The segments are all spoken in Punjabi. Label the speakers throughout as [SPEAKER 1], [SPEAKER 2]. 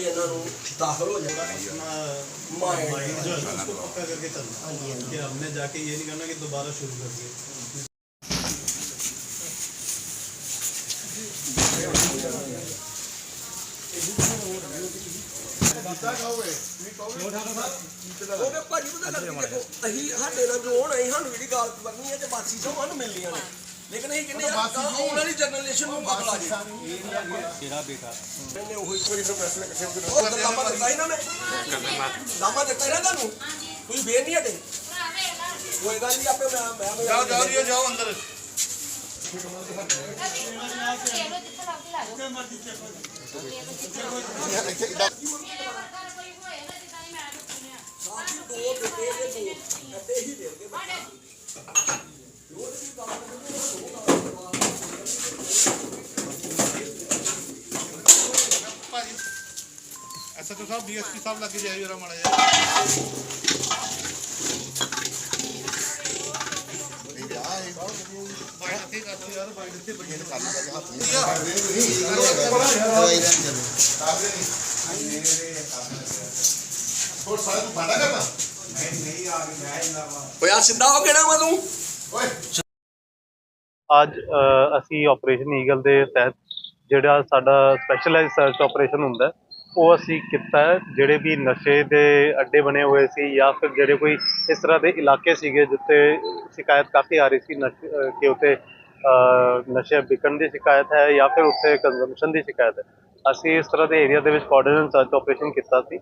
[SPEAKER 1] ਵੀ ਇਹਨਾਂ ਨੂੰ ਦਾਖਲ ਹੋ ਜਾਣਾ माइंड
[SPEAKER 2] माइंड जो है ना, उसको पक्का करके चलना कि हमने जाके ये नहीं करना कि दोबारा शुरू कर दिए
[SPEAKER 1] ਉਹਨੇ ਭਾਜੀ ਪਤਾ ਗੱਲ ਕੀ ਦੇਖੋ ਅਸੀਂ ਸਾਡੇ ਨਾਲ ਜੋ ਹੋਣਾ ਅਸੀਂ ਸਾਨੂੰ ਜਿਹੜੀ ਗੱਲ ਕਰਨੀ ਹੈ ਤੇ ਬਾਸੀ ਸਭ ਸਾਨੂੰ ਮਿਲਣੀਆਂ ਨੇ ਲੇਕਿਨ ਇਹ ਕਹਿੰਦੇ ਯਾਰ ਤਾਂ ਆਉਣ ਵਾਲੀ ਜਨਰੇਸ਼ਨ ਨੂੰ ਪਤਾ ਲੱਗ ਜੇ
[SPEAKER 3] ਤੇਰਾ ਬੇਟਾ
[SPEAKER 1] ਇਹਨੇ ਉਹ ਇੱਕ ਵਾਰੀ ਫਿਰ ਪੈਸੇ ਇਕੱਠੇ ਹੋ ਕੇ ਉਹ ਲਾਮਾ ਦਿੱਤਾ ਇਹਨਾਂ ਨੇ ਲਾਮਾ ਦਿੱਤਾ ਇਹਨਾਂ ਤੁਹਾਨੂੰ ਤੁਸੀਂ ਵੇਰ ਨਹੀਂ ਹਟੇ ਕੋਈ ਗੱਲ ਨਹੀਂ ਆਪੇ ਮੈਂ ਮੈਂ ਜਾਓ ਜਾਓ
[SPEAKER 2] ਜੀ ਜਾਓ
[SPEAKER 1] ਅੰਦਰ ਦੋ ਬੇਟੇ ਦੇ ਦੋ ਅੱਤੇ ਹੀ ਦੇ ਦੇ
[SPEAKER 2] ਭਾਜੀ ਐਸਐਚਓ ਸਾਹਿਬ ਡੀਐਸਪੀ ਸਾਹਿਬ ਲੱਗੇ ਜਾਇਓ ਜਰਾ ਮਾੜਾ ਜਿਹਾ ਬਾਈਟ ਇੱਥੇ ਕਰ ਦਿਓ ਯਾਰ ਬਾਈਟ ਇੱਥੇ ਬੜੀ
[SPEAKER 1] ਓਏ ਆ ਸਿੱਧਾ ਹੋ ਕਿਹੜਾ ਵਾ ਤੂੰ
[SPEAKER 4] ਅੱਜ ਅਸੀਂ ਆਪਰੇਸ਼ਨ ਈਗਲ ਦੇ ਤਹਿਤ ਜਿਹੜਾ ਸਾਡਾ ਸਪੈਸ਼ਲਾਈਜ਼ ਸਰਚ ਆਪਰੇਸ਼ਨ ਹੁੰਦਾ ਉਹ ਅਸੀਂ ਕੀਤਾ ਜਿਹੜੇ ਵੀ ਨਸ਼ੇ ਦੇ ਅੱਡੇ ਬਣੇ ਹੋਏ ਸੀ ਜਾਂ ਫਿਰ ਜਿਹੜੇ ਕੋਈ ਇਸ ਤਰ੍ਹਾਂ ਦੇ ਇਲਾਕੇ ਸੀਗੇ ਜਿੱਥੇ ਸ਼ਿਕਾਇਤ ਕਾਫੀ ਆ ਰਹੀ ਸੀ ਨਸ਼ੇ ਕਿ ਉੱਥੇ ਨਸ਼ੇ ਵਿਕਣ ਦੀ ਸ਼ਿਕਾਇਤ ਹੈ ਜਾਂ ਫਿਰ ਉੱਥੇ ਕੰਜ਼ੰਪਸ਼ਨ ਦੀ ਸ਼ਿਕਾਇਤ ਹੈ। ਅਸੀਂ ਇਸ ਤਰ੍ਹਾਂ ਦੇ ਏਰੀਆ ਦੇ ਵਿੱਚ ਕੋਆਰਡੀਨੇਟ ਸਰਚ ਆਪਰੇਸ਼ਨ ਕੀਤਾ ਸੀ।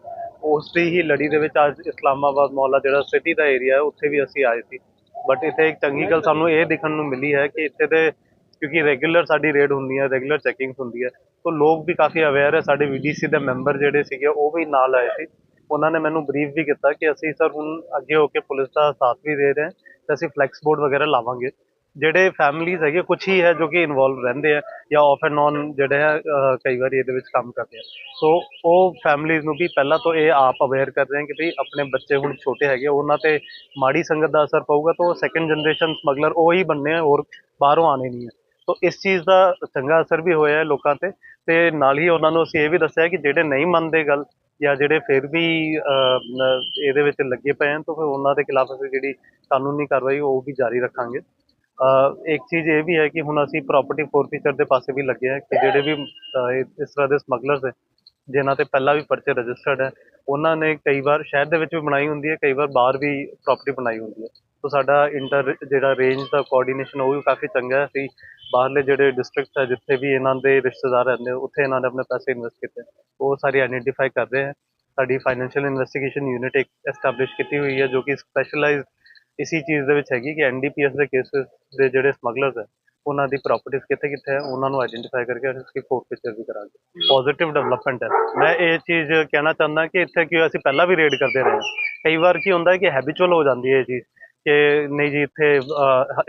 [SPEAKER 4] ਉਸ ਦੀ ਹੀ ਲੜੀ ਦੇ ਵਿੱਚ ਅੱਜ ਇਸਲਾਮਾਬਾਦ ਮੁਹੱਲਾ ਜਿਹੜਾ ਸਿਟੀ ਦਾ ਏਰੀਆ ਹੈ, ਉੱਥੇ ਵੀ ਅਸੀਂ ਆਏ ਸੀ। ਬਟ ਇੱਥੇ ਇੱਕ ਚੰਗੀ ਗੱਲ ਸਾਨੂੰ ਇਹ ਦੇਖਣ ਨੂੰ ਮਿਲੀ ਹੈ ਕਿ ਇੱਥੇ ਦੇ ਕਿਉਂਕਿ ਰੈਗੂਲਰ ਸਾਡੀ ਰੇਡ ਹੁੰਦੀ ਹੈ ਰੈਗੂਲਰ ਚੈਕਿੰਗਸ ਹੁੰਦੀ ਹੈ। ਤਾਂ ਲੋਕ ਵੀ ਕਾਫੀ ਅਵੇਅਰ ਹੈ, ਸਾਡੇ ਵੀਡੀਸੀ ਦੇ ਮੈਂਬਰ ਜਿਹੜੇ ਸੀਗੇ, ਉਹ ਵੀ ਨਾਲ ਆਏ ਸੀ। ਉਹਨਾਂ ਨੇ ਮੈਨੂੰ ਬਰੀਫ ਵੀ ਕੀਤਾ ਕਿ ਅਸੀਂ ਸਰ ਹੁਣ ਅੱਗੇ ਹੋ ਕੇ ਪੁਲਿਸ ਦਾ ਸਾਥ ਵੀ ਦੇ ਰਹੇ ਹਾਂ ਤੇ ਅਸੀਂ ਫਲੈਕਸ ਬੋਰਡ ਵਗੈਰਾ ਲਾਵਾਂਗੇ। ਜਿਹੜੇ ਫੈਮਲੀਜ਼ ਹੈਗੇ ਕੁਝ ਹੀ ਹੈ ਜੋ ਕਿ ਇਨਵੋਲਵ ਰਹਿੰਦੇ ਆ ਜਾਂ ਆਫ ਐਂਡ ਔਨ ਜਿਹੜੇ ਆ ਕਈ ਵਾਰੀ ਇਹਦੇ ਵਿੱਚ ਕੰਮ ਕਰਦੇ ਆ। ਸੋ ਉਹ ਫੈਮਲੀਜ਼ ਨੂੰ ਵੀ ਪਹਿਲਾਂ ਤੋਂ ਇਹ ਆਪ ਅਵੇਅਰ ਕਰ ਰਹੇ ਹਨ ਕਿ ਭਈ ਆਪਣੇ ਬੱਚੇ ਹੁਣ ਛੋਟੇ ਹੈਗੇ ਉਹਨਾਂ ਤੇ ਮਾੜੀ ਸੰਗਤ ਦਾ ਅਸਰ ਪਊਗਾ ਤਾਂ ਉਹ ਸੈਕੰਡ ਜਨਰੇਸ਼ਨ ਸਮਗਲਰ ਉਹ ਹੀ ਬਣਨੇ ਆ, ਹੋਰ ਬਾਹਰੋਂ ਆਣੇ ਨਹੀਂ ਹੈ ਸੋ ਇਸ ਚੀਜ਼ ਦਾ ਚੰਗਾ ਅਸਰ ਵੀ ਹੋਇਆ ਲੋਕਾਂ ਤੇ ਤੇ ਨਾਲ ਹੀ ਉਹਨਾਂ ਨੂੰ ਅਸੀਂ ਇਹ ਵੀ ਦੱਸਿਆ ਕਿ ਜਿਹੜੇ ਨਹੀਂ ਮੰਨਦੇ ਗੱਲ ਜਾਂ ਜਿਹੜੇ ਫਿਰ ਵੀ ਇਹਦੇ ਵਿੱਚ ਲੱਗੇ ਪਏ ਹਨ ਤਾਂ ਫਿਰ ਉਹਨਾਂ ਦੇ ਖਿਲਾਫ ਅਸੀਂ ਜਿਹੜੀ ਕਾਨੂੰਨੀ ਕਾਰਵਾਈ ਉਹ ਵੀ ਜਾਰੀ ਰੱਖਾਂਗੇ। ਇੱਕ ਚੀਜ਼ ਇਹ ਵੀ ਹੈ ਕਿ ਹੁਣ ਅਸੀਂ ਪ੍ਰਾਪਰਟੀ ਫੋਰਫੀਚਰ ਦੇ ਪਾਸੇ ਵੀ ਲੱਗੇ ਹਾਂ ਕਿ ਜਿਹੜੇ ਵੀ ਇਸ ਤਰ੍ਹਾਂ ਦੇ ਸਮਗਲਰਸ ਹੈ, ਜਿਨ੍ਹਾਂ ਤੇ ਪਹਿਲਾਂ ਵੀ ਪਰਚੇ ਰਜਿਸਟਰਡ ਹੈ, ਉਹਨਾਂ ਨੇ ਕਈ ਵਾਰ ਸ਼ਹਿਰ ਦੇ ਵਿੱਚ ਵੀ ਬਣਾਈ ਹੁੰਦੀ ਹੈ, ਕਈ ਵਾਰ ਬਾਹਰ ਵੀ ਪ੍ਰਾਪਰਟੀ ਬਣਾਈ ਹੁੰਦੀ ਹੈ। ਸੋ ਸਾਡਾ ਇੰਟਰ ਜਿਹੜਾ ਰੇਂਜ ਦਾ ਕੋਆਰਡੀਨੇਸ਼ਨ ਉਹ ਵੀ ਕਾਫੀ ਚੰਗਾ ਹੈ। ਅਸੀਂ ਬਾਹਰਲੇ ਜਿਹੜੇ ਡਿਸਟ੍ਰਿਕਟਸ ਹੈ, ਜਿੱਥੇ ਵੀ ਇਹਨਾਂ ਦੇ ਰਿਸ਼ਤੇਦਾਰ ਰਹਿੰਦੇ ਉੱਥੇ ਇਹਨਾਂ ਨੇ ਆਪਣੇ ਪੈਸੇ ਇਨਵੈਸਟ ਕੀਤੇ ਉਹ ਸਾਰੀ ਆਈਡੈਂਟੀਫਾਈ ਕਰ ਰਹੇ ਹੈ। ਸਾਡੀ ਫਾਈਨੈਂਸ਼ੀਅਲ ਇਨਵੈਸਟੀਗੇਸ਼ਨ ਯੂਨਿਟ ਇੱਕ ਐਸਟੈਬਲਿਸ਼ ਕੀਤੀ ਹੋਈ ਹੈ, ਜੋ ਕਿ ਸਪੈਸ਼ਲਾਈਜ਼ ਇਸੀ ਚੀਜ਼ ਦੇ ਵਿੱਚ ਹੈਗੀ ਕਿ ਐਨਡੀਪੀਐਸ ਦੇ ਕੇਸਿਸ ਦੇ ਜਿਹੜੇ ਸਮਗਲਰਸ ਹੈ, ਉਹਨਾਂ ਦੀ ਪ੍ਰਾਪਰਟੀਆਂ ਕਿੱਥੇ ਕਿੱਥੇ ਹੈ, ਉਹਨਾਂ ਨੂੰ ਆਈਡੈਂਟੀਫਾਈ ਕਰਕੇ ਅਸੀਂ ਉਸकी ਫੋਰਫੀਚਰ ਵੀ ਕਰਾਂਗੇ। ਪੋਜ਼ਿਟਿਵ ਡਿਵੈਲਪਮੈਂਟ ਹੈ। ਮੈਂ ਇਹ ਚੀਜ਼ ਕਹਿਣਾ ਚਾਹੁੰਦਾ ਕਿ ਇੱਥੇ ਕਿ ਅਸੀਂ ਪਹਿਲਾਂ ਵੀ ਰੇਡ ਕਰਦੇ ਰਹੇ ਹਾਂ। ਕਈ ਵਾਰ ਕੀ ਹੁੰਦਾ ਹੈ ਕਿ ਹੈਬਿਚੁਅਲ ਹੋ ਜਾਂਦੀ ਹੈ ਇਹ ਚੀਜ਼ ਕਿ ਨਹੀਂ ਜੀ, ਇੱਥੇ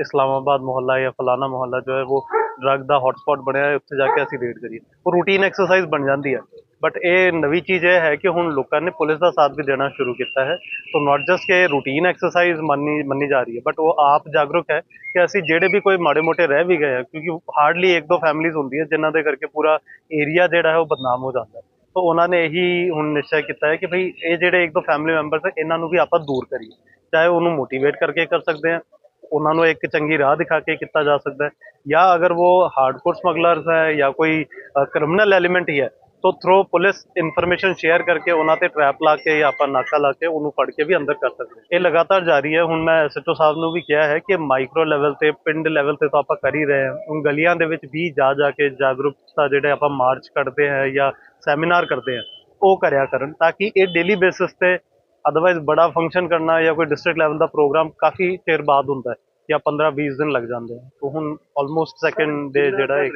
[SPEAKER 4] ਇਸਲਾਮਾਬਾਦ ਮੁਹੱਲਾ ਜਾਂ ਫਲਾਣਾ ਮੁਹੱਲਾ ਜੋ ਹੈ, ਉਹ ਡਰੱਗ ਦਾ ਹੌਟਸਪੌਟ ਬਣਿਆ ਹੈ, ਉੱਥੇ ਜਾ ਕੇ ਅਸੀਂ ਰੇਡ ਕਰੀਏ। ਉਹ ਰੂਟੀਨ ਐਕਸਰਸਾਈਜ਼ ਬਣ ਜਾਂਦੀ ਹੈ। ਬਟ ਇਹ ਨਵੀਂ ਚੀਜ਼ ਇਹ ਹੈ ਕਿ ਹੁਣ ਲੋਕਾਂ ਨੇ ਪੁਲਿਸ ਦਾ ਸਾਥ ਵੀ ਦੇਣਾ ਸ਼ੁਰੂ ਕੀਤਾ ਹੈ। ਸੋ ਨਾਟ ਜਸਟ ਕਿ ਰੂਟੀਨ ਐਕਸਰਸਾਈਜ਼ ਮੰਨੀ ਮੰਨੀ ਜਾ ਰਹੀ ਹੈ ਬਟ ਉਹ ਆਪ ਜਾਗਰੂਕ ਹੈ ਕਿ ਅਸੀਂ ਜਿਹੜੇ ਵੀ ਕੋਈ ਮਾੜੇ ਮੋਟੇ ਰਹਿ ਵੀ ਗਏ ਆ, ਕਿਉਂਕਿ ਹਾਰਡਲੀ ਇੱਕ ਦੋ ਫੈਮਿਲੀਜ਼ ਹੁੰਦੀਆਂ ਜਿਨ੍ਹਾਂ ਦੇ ਕਰਕੇ ਪੂਰਾ ਏਰੀਆ ਜਿਹੜਾ ਹੈ ਉਹ ਬਦਨਾਮ ਹੋ ਜਾਂਦਾ ਹੈ। ਸੋ ਉਹਨਾਂ ਨੇ ਇਹੀ ਹੁਣ ਨਿਸ਼ਚੈ ਕੀਤਾ ਹੈ ਕਿ ਭਈ ਇਹ ਜਿਹੜੇ ਇੱਕ ਦੋ ਫੈਮਿਲੀ ਮੈਂਬਰਸ ਹੈ, ਇਹਨਾਂ ਨੂੰ ਵੀ ਆਪਾਂ ਦੂਰ ਕਰੀਏ। ਚਾਹੇ ਉਹਨੂੰ ਮੋਟੀਵੇਟ ਕਰਕੇ ਕਰ ਸਕਦੇ ਆ ਉਹਨਾਂ ਨੂੰ ਇੱਕ ਚੰਗੀ ਰਾਹ ਦਿਖਾ ਕੇ ਕੀਤਾ ਜਾ ਸਕਦਾ ਹੈ। ਜਾਂ ਅਗਰ ਉਹ ਹਾਰਡਕੋਰ ਸਮਗਲਰਸ ਹੈ ਜਾਂ ਕੋਈ ਕ੍ਰਿਮੀਨਲ ਐਲੀਮੈਂਟ ਹੀ ਹੈ ਤੋਂ ਥਰੋ ਪੁਲਿਸ ਇਨਫੋਰਮੇਸ਼ਨ ਸ਼ੇਅਰ ਕਰਕੇ ਉਹਨਾਂ ਤੇ ਟ੍ਰੈਪ ਲਾ ਕੇ ਜਾਂ ਆਪਾਂ ਨਾਕਾ ਲਾ ਕੇ ਉਹਨੂੰ ਫੜ ਕੇ ਵੀ ਅੰਦਰ ਕਰ ਸਕਦੇ ਹਾਂ। ਇਹ ਲਗਾਤਾਰ ਜਾਰੀ ਹੈ। ਹੁਣ ਮੈਂ ਐਸਐਚਓ ਸਾਹਿਬ ਨੂੰ ਵੀ ਕਿਹਾ ਹੈ ਕਿ ਮਾਈਕਰੋ ਲੈਵਲ ਤੇ ਪਿੰਡ ਲੈਵਲ ਤੇ ਤਾਂ ਆਪਾਂ ਕਰ ਹੀ ਰਹੇ ਹਾਂ। ਹੁਣ ਗਲੀਆਂ ਦੇ ਵਿੱਚ ਵੀ ਜਾ ਜਾ ਕੇ ਜਾਗਰੂਕਤਾ ਜਿਹੜੇ ਆਪਾਂ ਮਾਰਚ ਕਰਦੇ ਹਾਂ ਜਾਂ ਸੈਮੀਨਾਰ ਕਰਦੇ ਹਾਂ ਉਹ ਕਰਿਆ ਕਰਨ ਤਾਂ ਕਿ ਇਹ ਡੇਲੀ ਬੇਸਿਸ ਤੇ ਅਦਰਵਾਈਜ਼ ਬੜਾ ਫੰਕਸ਼ਨ ਕਰਨਾ ਜਾਂ ਕੋਈ ਡਿਸਟ੍ਰਿਕਟ ਲੈਵਲ ਦਾ ਪ੍ਰੋਗਰਾਮ ਕਾਫੀ ਚਿਰ ਬਾਅਦ ਹੁੰਦਾ ਹੈ ਜਾਂ 15-20 ਦਿਨ ਲੱਗ ਜਾਂਦੇ ਆ ਤੋਂ ਹੁਣ ਆਲਮੋਸਟ ਸੈਕਿੰਡ ਡੇ ਜਿਹੜਾ ਹੈ।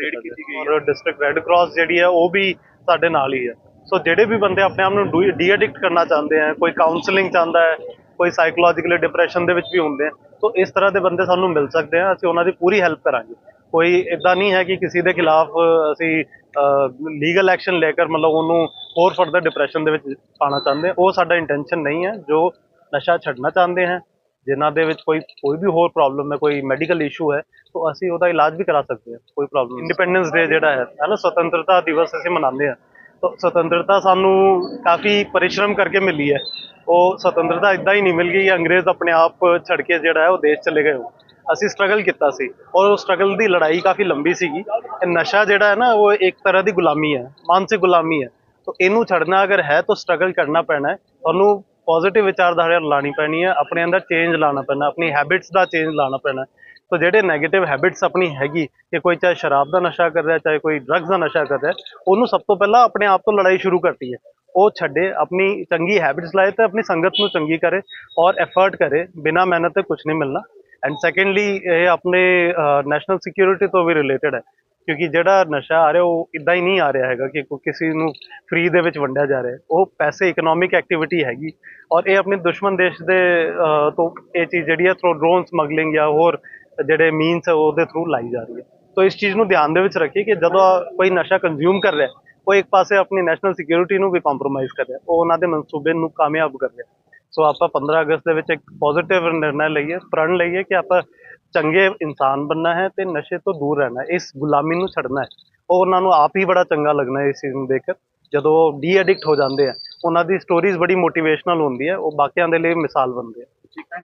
[SPEAKER 4] ਡਿਸਟ੍ਰਿਕਟ ਰੈੱਡ ਕਰਾਸ ਜਿਹੜੀ ਹੈ ਉਹ ਵੀ ਸਾਡੇ ਨਾਲ ਹੀ ਹੈ। ਸੋ ਜਿਹੜੇ ਵੀ ਬੰਦੇ ਆਪਣੇ ਆਪ ਨੂੰ ਡੀ ਐਡਿਕਟ ਕਰਨਾ ਚਾਹੁੰਦੇ ਆ, ਕੋਈ ਕਾਉਂਸਲਿੰਗ ਚਾਹੁੰਦਾ ਹੈ, ਕੋਈ ਸਾਈਕੋਲੋਜੀਕਲੀ ਡਿਪਰੈਸ਼ਨ ਦੇ ਵਿੱਚ ਵੀ ਹੁੰਦੇ ਆ ਸੋ ਇਸ ਤਰ੍ਹਾਂ ਦੇ ਬੰਦੇ ਸਾਨੂੰ ਮਿਲ ਸਕਦੇ ਆ, ਅਸੀਂ ਉਹਨਾਂ ਦੀ ਪੂਰੀ ਹੈਲਪ ਕਰਾਂਗੇ। ਕੋਈ ਇਦਾਂ ਨਹੀਂ ਹੈ ਕਿ ਕਿਸੇ ਦੇ ਖਿਲਾਫ ਅਸੀਂ ਲੀਗਲ ਐਕਸ਼ਨ ਲੈ ਕੇ ਮਤਲਬ ਉਹਨੂੰ ਹੋਰ ਫਰਦਰ ਡਿਪਰੈਸ਼ਨ ਦੇ ਵਿੱਚ ਪਾਣਾ ਚਾਹੁੰਦੇ ਉਹ ਸਾਡਾ ਇੰਟੈਂਸ਼ਨ ਨਹੀਂ ਹੈ, ਜੋ ਨਸ਼ਾ ਛੱਡਣਾ ਚਾਹੁੰਦੇ ਹਨ ਜਿਨ੍ਹਾਂ ਦੇ ਵਿੱਚ ਕੋਈ ਕੋਈ ਵੀ ਹੋਰ ਪ੍ਰੋਬਲਮ ਹੈ, ਕੋਈ ਮੈਡੀਕਲ ਇਸ਼ੂ ਹੈ, ਤਾਂ ਅਸੀਂ ਉਹਦਾ ਇਲਾਜ ਵੀ ਕਰਾ ਸਕਦੇ ਹਾਂ, ਕੋਈ ਪ੍ਰੋਬਲਮ ਇੰਡੀਪੈਂਡੈਂਸ ਡੇ ਜਿਹੜਾ ਹੈ ਹੈ ਨਾ, ਸੁਤੰਤਰਤਾ ਦਿਵਸ ਅਸੀਂ ਮਨਾਉਂਦੇ ਹਾਂ। ਤਾਂ ਸੁਤੰਤਰਤਾ ਸਾਨੂੰ ਕਾਫੀ ਪਰਿਸ਼ਰਮ ਕਰਕੇ ਮਿਲੀ ਹੈ। ਉਹ ਸੁਤੰਤਰਤਾ ਇਦਾਂ ਹੀ ਨਹੀਂ ਮਿਲ ਗਈ, ਅੰਗਰੇਜ਼ ਆਪਣੇ ਆਪ ਛੱਡ ਕੇ ਜਿਹੜਾ ਹੈ, ਉਹ ਦੇਸ਼ ਚਲੇ ਗਏ ਉਹ। ਅਸੀਂ ਸਟਰਗਲ ਕੀਤਾ ਸੀ ਔਰ ਉਹ ਸਟਰਗਲ ਦੀ ਲੜਾਈ ਕਾਫੀ ਲੰਬੀ ਸੀਗੀ। ਇਹ ਨਸ਼ਾ ਜਿਹੜਾ ਹੈ ਨਾ, ਉਹ ਇੱਕ ਤਰ੍ਹਾਂ ਦੀ ਗੁਲਾਮੀ ਹੈ, ਮਾਨਸਿਕ ਗੁਲਾਮੀ ਹੈ। ਤਾਂ ਇਹਨੂੰ ਛੱਡਣਾ ਅਗਰ ਹੈ, ਤਾਂ ਸਟਰਗਲ ਕਰਨਾ ਪੈਣਾ ਹੈ। ਤੁਹਾਨੂੰ ਪੋਜ਼ਿਟਿਵ ਵਿਚਾਰਧਾਰਾ ਲਾਣੀ ਪੈਣੀ ਹੈ ਆਪਣੇ ਅੰਦਰ ਚੇਂਜ ਲਾਣਾ ਪੈਣਾ, ਆਪਣੀ ਹੈਬਿਟਸ ਦਾ ਚੇਂਜ ਲਾਣਾ ਪੈਣਾ। ਸੋ ਜਿਹੜੇ 네ਗੇਟਿਵ ਹੈਬਿਟਸ ਆਪਣੀ ਹੈਗੀ, ਕਿ ਕੋਈ ਚਾਹੇ ਸ਼ਰਾਬ ਦਾ ਨਸ਼ਾ ਕਰ ਰਿਹਾ, ਚਾਹੇ ਕੋਈ ਡਰੱਗਸ ਦਾ ਨਸ਼ਾ ਕਰ ਰਿਹਾ, ਉਹਨੂੰ ਸਭ ਤੋਂ ਪਹਿਲਾਂ ਆਪਣੇ ਆਪ ਤੋਂ ਲੜਾਈ ਸ਼ੁਰੂ ਕਰਤੀ ਹੈ। ਉਹ ਛੱਡੇ, ਆਪਣੀ ਚੰਗੀ ਹੈਬਿਟਸ ਲਾਏ ਤੇ ਆਪਣੀ ਸੰਗਤ ਨੂੰ ਚੰਗੀ ਕਰੇ ਔਰ ਐਫਰਟ ਕਰੇ, ਬਿਨਾ ਮਿਹਨਤ ਤੇ ਕੁਝ ਨਹੀਂ ਮਿਲਣਾ। ਐਂਡ ਸੈਕੰਡਲੀ ਇਹ ਆਪਣੇ ਨੈਸ਼ਨਲ ਸਿਕਿਉਰਿਟੀ ਤੋਂ ਵੀ ਰਿਲੇਟਡ ਹੈ। ਕਿਉਂਕਿ ਜਿਹੜਾ ਨਸ਼ਾ ਆ ਰਿਹਾ ਉਹ ਇਦਾਂ ਹੀ ਨਹੀਂ ਆ ਰਿਹਾ ਹੈਗਾ ਕਿ ਕਿਸੇ ਨੂੰ ਫ੍ਰੀ ਦੇ ਵਿੱਚ ਵੰਡਿਆ ਜਾ ਰਿਹਾ। ਉਹ ਪੈਸੇ ਇਕਨੋਮਿਕ ਐਕਟੀਵਿਟੀ ਹੈਗੀ। ਔਰ ਇਹ ਆਪਣੇ ਦੁਸ਼ਮਣ ਦੇਸ਼ ਦੇ ਤੋਂ ਇਹ ਚੀਜ਼ ਜਿਹੜੀ ਹੈ ਥਰੂ ਡਰੋਨ ਸਮਗਲਿੰਗ ਜਾਂ ਹੋਰ ਜਿਹੜੇ ਮੀਨਸ ਹੈ ਉਹਦੇ ਥਰੂ ਲਾਈ ਜਾ ਰਹੀ ਹੈ। ਤਾਂ ਇਸ ਚੀਜ਼ ਨੂੰ ਧਿਆਨ ਦੇ ਵਿੱਚ ਰੱਖੀਏ ਕਿ ਜਦੋਂ ਕੋਈ ਨਸ਼ਾ ਕੰਜ਼ਿਊਮ ਕਰ ਰਿਹਾ ਹੈ, ਉਹ ਇੱਕ ਪਾਸੇ ਆਪਣੀ ਨੈਸ਼ਨਲ ਸਿਕਿਉਰਿਟੀ ਨੂੰ ਵੀ ਕੰਪਰੋਮਾਈਜ਼ ਕਰ ਰਿਹਾ ਉਹ ਉਹਨਾਂ ਦੇ ਮਨਸੂਬੇ ਨੂੰ ਕਾਮਯਾਬ ਕਰ ਰਿਹਾ। ਸੋ ਆਪਾਂ 15 ਅਗਸਤ ਦੇ ਵਿੱਚ ਇੱਕ ਪੋਜ਼ਿਟਿਵ ਨਿਰਣਾ ਲਈਏ ਪ੍ਰਣ ਲਈਏ ਕਿ ਆਪਾਂ ਚੰਗੇ ਇਨਸਾਨ ਬਣਨਾ ਹੈ ਤੇ ਨਸ਼ੇ ਤੋਂ ਦੂਰ ਰਹਿਣਾ ਹੈ। ਇਸ ਗੁਲਾਮੀ ਨੂੰ ਛੱਡਣਾ ਹੈ। ਉਹ ਉਹਨਾਂ ਨੂੰ ਆਪ ਹੀ ਬੜਾ ਚੰਗਾ ਲੱਗਣਾ ਹੈ ਇਸ ਚੀਜ਼ ਨੂੰ ਦੇਖ ਕੇ। ਜਦੋਂ ਉਹ ਡੀ ਐਡਿਕਟ ਹੋ ਜਾਂਦੇ ਆ, ਉਹਨਾਂ ਦੀ ਸਟੋਰੀਜ਼ ਬੜੀ ਮੋਟੀਵੇਸ਼ਨਲ ਹੁੰਦੀ ਹੈ, ਉਹ ਬਾਕੀਆਂ ਦੇ ਲਈ ਮਿਸਾਲ ਬਣਦੇ ਆ।